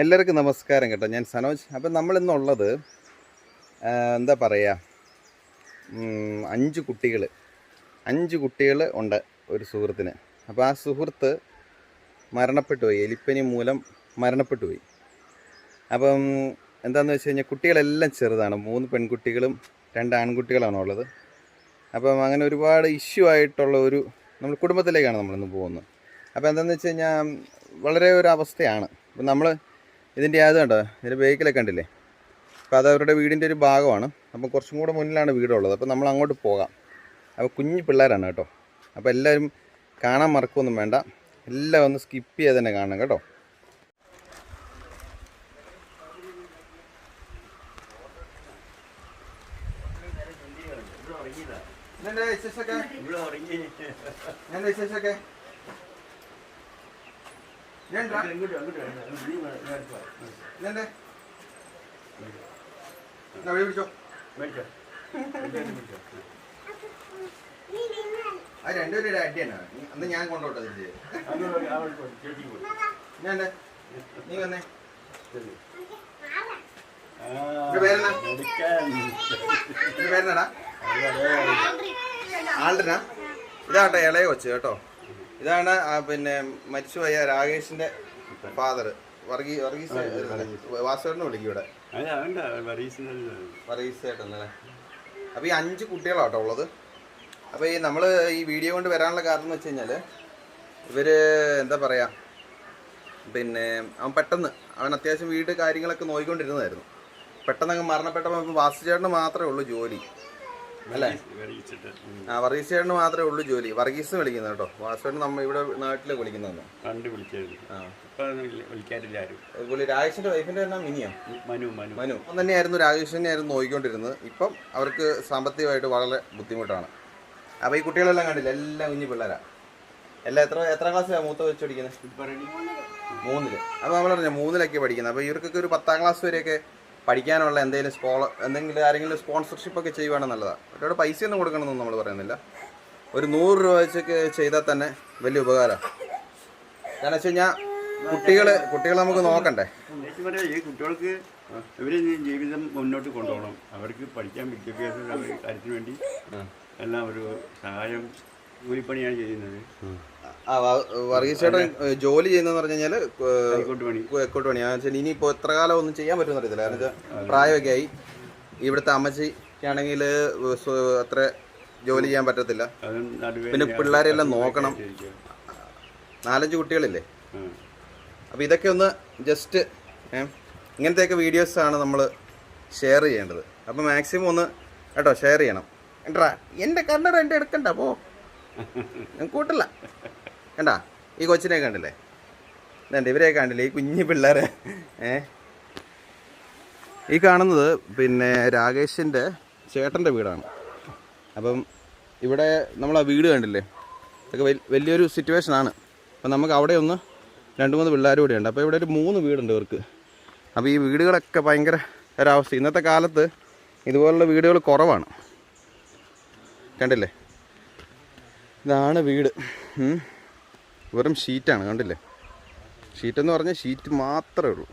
എല്ലാവർക്കും നമസ്കാരം കേട്ടോ. ഞാൻ സനോജ്. അപ്പം നമ്മളിന്നുള്ളത് എന്താ പറയുക അഞ്ച് കുട്ടികൾ അഞ്ച് കുട്ടികൾ ഉണ്ട് ഒരു സുഹൃത്തിന്. അപ്പോൾ ആ സുഹൃത്ത് മരണപ്പെട്ടു പോയി. എലിപ്പനി മൂലം മരണപ്പെട്ടു പോയി. അപ്പം എന്താണെന്ന് വെച്ച് കഴിഞ്ഞാൽ കുട്ടികളെല്ലാം ചെറുതാണ്. മൂന്ന് പെൺകുട്ടികളും രണ്ട് ആൺകുട്ടികളാണ് ഉള്ളത്. അപ്പം അങ്ങനെ ഒരുപാട് ഇഷ്യൂ ആയിട്ടുള്ള ഒരു നമ്മൾ കുടുംബത്തിലേക്കാണ് നമ്മളിന്ന് പോകുന്നത്. അപ്പോൾ എന്താണെന്ന് വെച്ച് കഴിഞ്ഞാൽ വളരെ ഒരു അവസ്ഥയാണ്. അപ്പം നമ്മൾ ഇതിന്റെ അത് കണ്ടോ? ഇതിന്റെ ബേക്കിലൊക്കെ കണ്ടില്ലേ? അപ്പോൾ അത് അവരുടെ വീടിന്റെ ഒരു ഭാഗമാണ്. അപ്പം കുറച്ചും കൂടെ മുന്നിലാണ് വീടുള്ളത്. അപ്പോൾ നമ്മൾ അങ്ങോട്ട് പോകാം. അപ്പോൾ കുഞ്ഞു പിള്ളേരാണ് കേട്ടോ. അപ്പോൾ എല്ലാവരും കാണാൻ മറക്കൊന്നും വേണ്ട. എല്ലാം ഒന്ന് സ്കിപ്പ് ചെയ്ത് തന്നെ കാണണം കേട്ടോ. അടിയാണ് അന്ന് ഞാൻ കൊണ്ടോട്ടെ തിരിച്ച് ഞാൻ നീ വന്നേ. പേരെന്നാടാ? ഇതാട്ടെ ഇളയ കൊച്ചു കേട്ടോ. ഇതാണ് പിന്നെ മരിച്ചുപോയ രാകേഷിന്റെ ഫാദർ വർഗീ വർഗീസ് വാസുവേട്ടനെ വിളിക്കും ഇവിടെ. വർഗീസ് ചേട്ടനല്ലേ അപ്പോൾ ഈ അഞ്ച് കുട്ടികളാട്ടോ ഉള്ളത്. അപ്പോൾ ഈ നമ്മൾ ഈ വീഡിയോ കൊണ്ട് വരാനുള്ള കാരണം എന്ന് വെച്ച് കഴിഞ്ഞാൽ ഇവർ എന്താ പറയാ പിന്നെ അവൻ പെട്ടെന്ന് അവൻ അത്യാവശ്യം വീട് കാര്യങ്ങളൊക്കെ നോക്കിക്കൊണ്ടിരുന്നതായിരുന്നു പെട്ടെന്ന് അങ്ങ് മരണപ്പെട്ടപ്പോൾ വാസുചേട്ടന് മാത്രമേ ഉള്ളൂ ജോലി. അല്ലേ? ആ വർഗീസ് ചേട്ടന് മാത്രമേ ഉള്ളൂ ജോലി. വർഗീസ് വിളിക്കുന്നത് കേട്ടോ. വാസുചേട്ടൻ നമ്മ ഇവിടെ വിളിച്ചായിരുന്നു ആ. ഇപ്പൊ വിളിക്കാറില്ല അതുപോലെ രാജേഷിന്റെ വൈഫിന്റെ എന്നാ? മിനിയോ? മനു മനു. മനു. അപ്പം തന്നെയായിരുന്നു രാജേഷ് തന്നെയായിരുന്നു നോക്കിക്കൊണ്ടിരുന്നത് ഇപ്പം അവർക്ക് സാമ്പത്തികമായിട്ട് വളരെ ബുദ്ധിമുട്ടാണ്. അപ്പോൾ ഈ കുട്ടികളെല്ലാം കണ്ടില്ല? എല്ലാം കുഞ്ഞു പിള്ളേരാ. എല്ലാം എത്ര എത്ര ക്ലാസ്സിലാണ് മൂത്ത വെച്ച് പഠിക്കുന്നത് മൂന്നിൽ. അപ്പോൾ നമ്മളറിഞ്ഞ മൂന്നിലൊക്കെ പഠിക്കുന്നത് അപ്പോൾ ഇവർക്കൊക്കെ ഒരു പത്താം ക്ലാസ് വരെയൊക്കെ പഠിക്കാനുള്ള എന്തെങ്കിലും സ്കോളർ എന്തെങ്കിലും ആരെങ്കിലും സ്പോൺസർഷിപ്പ് ഒക്കെ ചെയ്യുവാണ് നല്ലതാണ് അവരോട് പൈസയൊന്നും കൊടുക്കണമെന്നൊന്നും നമ്മൾ പറയുന്നില്ല. ഒരു നൂറ് രൂപ വെച്ചൊക്കെ ചെയ്താൽ തന്നെ വലിയ ഉപകാരമാണ് കാരണം വെച്ച് കഴിഞ്ഞാൽ കുട്ടികൾ കുട്ടികളെ നമുക്ക് നോക്കണ്ടേ? ഈ കുട്ടികൾക്ക് ഇവർ ജീവിതം മുന്നോട്ട് കൊണ്ടുപോകണം. അവർക്ക് പഠിക്കാൻ വിദ്യാഭ്യാസം കാര്യത്തിന് വേണ്ടി എല്ലാം ഒരു സഹായം കൂലിപ്പണിയാണ് ചെയ്യുന്നത്. വർഗീസ് ചേട്ടൻ ഏഹ്, ജോലി ചെയ്യുന്നതെന്ന് പറഞ്ഞു കഴിഞ്ഞാൽ എക്കോട്ട് പണി. കാരണം ഇനി എത്ര കാലം ഒന്നും ചെയ്യാൻ പറ്റുമെന്ന് അറിയത്തില്ല. കാരണം വെച്ചാൽ പ്രായമൊക്കെ ആയി. ഇവിടുത്തെ അമ്മച്ചിക്കാണെങ്കിൽ അത്ര ജോലി ചെയ്യാൻ പറ്റത്തില്ല. പിന്നെ പിള്ളേരെല്ലാം നോക്കണം. നാലഞ്ച് കുട്ടികളില്ലേ? അപ്പോൾ ഇതൊക്കെ ഒന്ന് ജസ്റ്റ് ഇങ്ങനത്തെയൊക്കെ വീഡിയോസാണ് നമ്മൾ ഷെയർ ചെയ്യേണ്ടത്. അപ്പോൾ മാക്സിമം ഒന്ന് കേട്ടോ ഷെയർ ചെയ്യണം. എന്താ എന്റെ കണ്ണട എന്റെ എടുക്കണ്ട പോ. ഞാൻ കൂട്ടില്ല. കണ്ടാ ഈ കൊച്ചിനെ കണ്ടില്ലേ? ഇതുണ്ട് ഇവരെ കണ്ടില്ലേ ഈ കുഞ്ഞു പിള്ളേരെ? ഏ? ഈ കാണുന്നത് പിന്നെ രാകേഷിന്റെ ചേട്ടന്റെ വീടാണ്. അപ്പം ഇവിടെ നമ്മൾ ആ വീട് കണ്ടില്ലേ? ഇതൊക്കെ വലിയൊരു വലിയൊരു സിറ്റുവേഷനാണ് അപ്പം നമുക്ക് അവിടെ ഒന്ന് രണ്ട് മൂന്ന് പിള്ളേർ കൂടെ ഉണ്ട്. അപ്പോൾ ഇവിടെ ഒരു മൂന്ന് വീടുണ്ട് ഇവർക്ക്. അപ്പോൾ ഈ വീടുകളൊക്കെ ഭയങ്കര ഒരവസ്ഥ. ഇന്നത്തെ കാലത്ത് ഇതുപോലുള്ള വീടുകൾ കുറവാണ്. കണ്ടില്ലേ? ഇതാണ് വീട്. വെറും ഷീറ്റാണ് കണ്ടില്ലേ? ഷീറ്റ് എന്ന് പറഞ്ഞാൽ ഷീറ്റ് മാത്രമേ ഉള്ളൂ.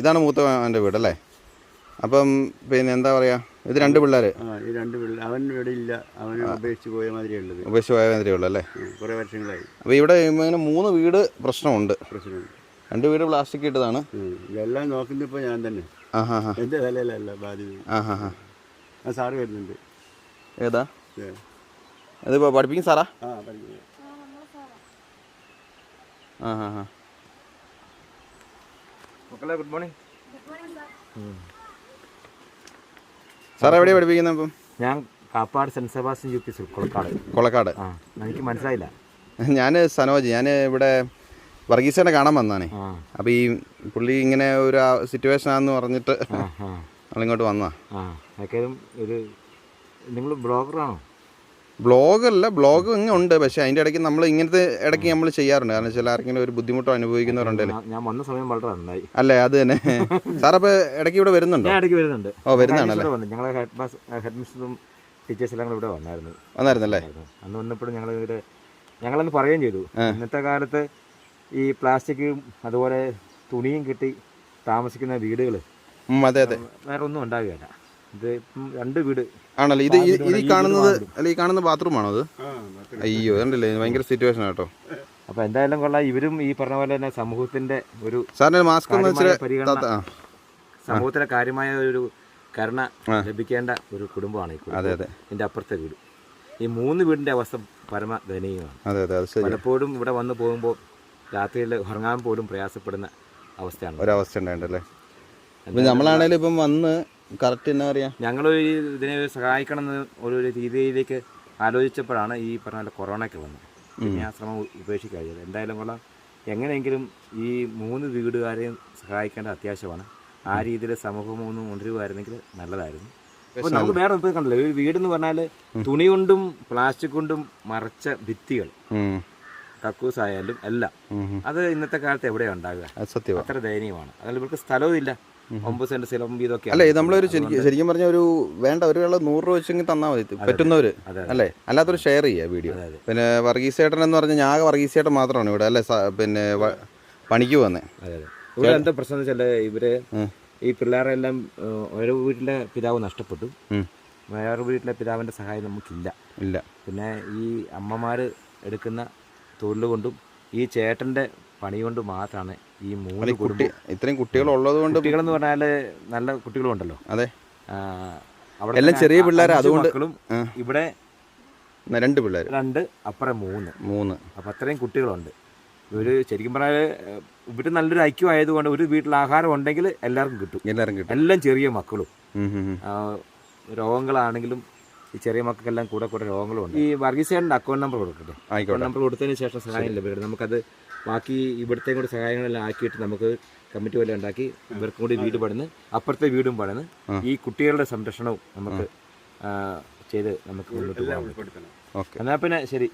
ഇതാണ് മൂത്ത എന്റെ വീട് അല്ലേ? അപ്പം പിന്നെ എന്താ പറയാ? ഇത് രണ്ട് പിള്ളേർ രണ്ട് പിള്ളേർ അവൻ ഇവിടെ ഇല്ല. അവൻ ഉപേക്ഷിച്ച് പോയ മാതിരിയുള്ളത് ഉള്ളത്. ഉപേക്ഷിച്ച് പോയ മാതിരിയേ ഉള്ളൂ അല്ലേ? കുറേ വർഷങ്ങളായി. അപ്പോൾ ഇവിടെ ഇങ്ങനെ മൂന്ന് വീട് പ്രശ്നമുണ്ട്. പ്രശ്നമുണ്ട്. രണ്ട് വീട് പ്ലാസ്റ്റിക് ഇട്ടതാണ് ഇതെല്ലാം ഇപ്പൊ ഞാൻ തന്നെ. ആഹാ എന്റെ ഹാ എന്റെ തലയിലല്ല ബാധ്യത ആ ഹാ സാറ് വരുന്നുണ്ട്. ഏതാ? ഇപ്പോൾ പഠിപ്പിക്കും സാറാ? ആ പഠിക്കുന്നത് ആ ഹാ ഹാ മക്കളെ ഗുഡ് മോർണിംഗ് സാർ എവിടെയാണ് പഠിപ്പിക്കുന്നത് ഇപ്പം? ഞാൻ Kappad saint Sebastian U P school Kolakkad. Kolakkad. ആ എനിക്ക് മനസ്സിലായില്ല. ഞാൻ സനോജ് ഞാൻ ഇവിടെ വർഗീസിനെ കാണാൻ വന്നാണേ. അപ്പൊ അപ്പോൾ ഈ പുള്ളി ഇങ്ങനെ ഒരു സിറ്റുവേഷൻ ആണെന്ന് പറഞ്ഞിട്ട് നമ്മളിങ്ങോട്ട് വന്നാ ആ ഏതായാലും ഒരു നിങ്ങൾ ബ്ലോഗറാണോ? ബ്ലോഗല്ല ബ്ലോഗ് ഇങ്ങനെ ഉണ്ട്. പക്ഷേ അതിന്റെ ഇടയ്ക്ക് നമ്മൾ ഇങ്ങനത്തെ ഇടയ്ക്ക് നമ്മൾ ചെയ്യാറുണ്ട്. കാരണം ചില ആർക്കെങ്കിലും ഒരു ബുദ്ധിമുട്ടോ അനുഭവിക്കുന്നവരുണ്ടല്ലേ. ഞാൻ- വന്ന സമയം വളരെ നന്നായി. അല്ലേ? അത് തന്നെ. സാർ അപ്പോൾ ഇടയ്ക്ക് ഇവിടെ വരുന്നുണ്ടോ? ഇടയ്ക്ക് വരുന്നുണ്ട്. ഓ വരുന്നതാണല്ലേ. ഞങ്ങളെ ഹെഡ് മാസ് ഹെഡ് മിസ്റ്ററും ടീച്ചേഴ്സ് എല്ലാം ഇവിടെ വന്നായിരുന്നു. വന്നായിരുന്നല്ലേ? അന്ന് വന്നപ്പോഴും ഞങ്ങൾ ഇവിടെ ഞങ്ങളന്ന് പറയുകയും ചെയ്തു. ഇന്നത്തെ കാലത്ത് ഈ പ്ലാസ്റ്റിക്കും അതുപോലെ തുണിയും കിട്ടി താമസിക്കുന്ന വീടുകൾ അതെ അതെ. വേറെ ഒന്നും ഉണ്ടാവുകയില്ല. ഇത് രണ്ട് വീട്. ആണല്ലോ? ഇത് ഈ- ഇത് ഈ ഈ കാണുന്നത് അല്ല ഈ കാണുന്ന ബാത്റൂമാണോ അത്? അയ്യോ കണ്ടില്ലേ? ഭയങ്കര സിറ്റുവേഷൻ ആട്ടോ. അപ്പോൾ എന്തായാലും കൊള്ളാം. ഇവരും ഈ പറഞ്ഞ പോലെ തന്നെ സമൂഹത്തിന്റെ ഒരു സാറിന് മാസ്ക് പരിഗണന സമൂഹത്തിലെ കാര്യമായ ഒരു കരുണ ലഭിക്കേണ്ട ഒരു കുടുംബമാണ് ഈ കുടുംബം. അതെ അതെ. ഇതിന്റെ അപ്പുറത്തെ വീട്. ഈ മൂന്ന് വീടിന്റെ അവസ്ഥ പരമ ദയനീയമാണ്. അതെ അതെ പലപ്പോഴും ഇവിടെ വന്നു പോകുമ്പോൾ രാത്രിയിൽ ഉറങ്ങാൻ പോലും പ്രയാസപ്പെടുന്ന അവസ്ഥയാണ്. ഒരവസ്ഥ ഉണ്ടായിട്ടല്ലേ ഇപ്പം നമ്മളാണേലും ഇപ്പം വന്ന് കറക്റ്റ് എന്നാ പറയാ? ഞങ്ങൾ ഇതിനെ സഹായിക്കണം എന്ന് ഒരു രീതിയിലേക്ക് ആലോചിച്ചപ്പോഴാണ് ഈ പറഞ്ഞ പോലെ കൊറോണയ്ക്ക് വന്നത്. പിന്നെ ആ ശ്രമം ഉപേക്ഷിക്കാതെ എന്തായാലും കൊള്ളാം. എങ്ങനെയെങ്കിലും ഈ മൂന്ന് വീടുകാരെയും സഹായിക്കേണ്ട അത്യാവശ്യമാണ്. ആ രീതിയിൽ സമൂഹം ഒന്നും കൊണ്ടുവരുമായിരുന്നെങ്കിൽ നല്ലതായിരുന്നു. അപ്പോൾ നമുക്ക് വേറെ ഇപ്പോൾ കണ്ടല്ലോ. ഒരു വീടെന്ന് പറഞ്ഞാൽ തുണി കൊണ്ടും പ്ലാസ്റ്റിക് കൊണ്ടും മറച്ച ഭിത്തികൾ. കക്കൂസ് ആയാലും എല്ലാം. അത് ഇന്നത്തെ കാലത്ത് എവിടെയാണ് ഉണ്ടാകുക അത്ര ദയനീയമാണ്. അതിൽ ഇവർക്ക് സ്ഥലവും ഇല്ല. ഒമ്പത് സെന്റ് സ്ഥലം ഇതൊക്കെ അല്ലേ നമ്മളൊരു ശരിക്കും ശരിക്കും പറഞ്ഞ ഒരു വേണ്ട ഒരു വെള്ളം നൂറ് രൂപ വെച്ചെങ്കിൽ തന്നാൽ മതി പറ്റുന്നവര് അല്ലേ? അല്ലാത്തൊരു ഷെയർ ചെയ്യുക വീഡിയോ പിന്നെ വർഗീസേട്ടൻ എന്ന് പറഞ്ഞാൽ ഞാൻ വർഗീസേട്ടൻ മാത്രമാണ് ഇവിടെ അല്ലേ? പിന്നെ പണിക്ക് വന്നേ ഇവിടെ എന്താ പ്രശ്നം വെച്ചാൽ ഇവർ ഈ പിള്ളേരെല്ലാം എല്ലാം ഓരോ വീട്ടിലെ പിതാവ് നഷ്ടപ്പെട്ടു. വേറെ വീട്ടിലെ പിതാവിന്റെ സഹായം നമുക്കില്ല. ഇല്ല. പിന്നെ ഈ അമ്മമാർ എടുക്കുന്ന തൊഴിൽ കൊണ്ടും ഈ ചേട്ടന്റെ പണി കൊണ്ട് മാത്രമാണ് ഈ മൂന്ന് കുട്ടി ഇത്രയും കുട്ടികൾ ഉള്ളത് കൊണ്ട് കുട്ടികളെന്ന് പറഞ്ഞാൽ നല്ല കുട്ടികളുണ്ടല്ലോ. അതെ. അവിടെ എല്ലാം ചെറിയ പിള്ളേർ അതുകൊണ്ട്- ഇവിടെ രണ്ട് പിള്ളേർ രണ്ട് അപ്പുറം മൂന്ന്. മൂന്ന്. അപ്പം അത്രയും കുട്ടികളുണ്ട്. ഇവർ ശരിക്കും പറഞ്ഞാൽ ഇവിടെ നല്ലൊരു ഐക്യം ആയതുകൊണ്ട് ഒരു വീട്ടിൽ ആഹാരം ഉണ്ടെങ്കിൽ എല്ലാവർക്കും കിട്ടും. എല്ലാവരും കിട്ടും. എല്ലാം ചെറിയ മക്കളും. രോഗങ്ങളാണെങ്കിലും ഈ ചെറിയ മക്കൾക്കെല്ലാം കൂടെ കൂടെ രോഗങ്ങളും ഉണ്ട് ഈ വർഗീസ് അക്കൗണ്ട് നമ്പർ കൊടുക്കട്ടെ? അക്കൗണ്ട് നമ്പർ കൊടുത്തതിന് ശേഷം സഹായം ലഭിക്കട്ടെ? നമുക്കത് ബാക്കി ഇവിടുത്തെ കൂടി സഹായങ്ങളെല്ലാം ആക്കിയിട്ട് നമുക്ക് കമ്മിറ്റി പോലെ ഉണ്ടാക്കി ഇവർക്കും കൂടി വീട് പണിന്ന് അപ്പുറത്തെ വീടും പണിന്ന് ഈ കുട്ടികളുടെ സംരക്ഷണവും നമുക്ക് ചെയ്ത് നമുക്ക് മുന്നോട്ട് പോകാം എന്നാൽ പിന്നെ ശരി.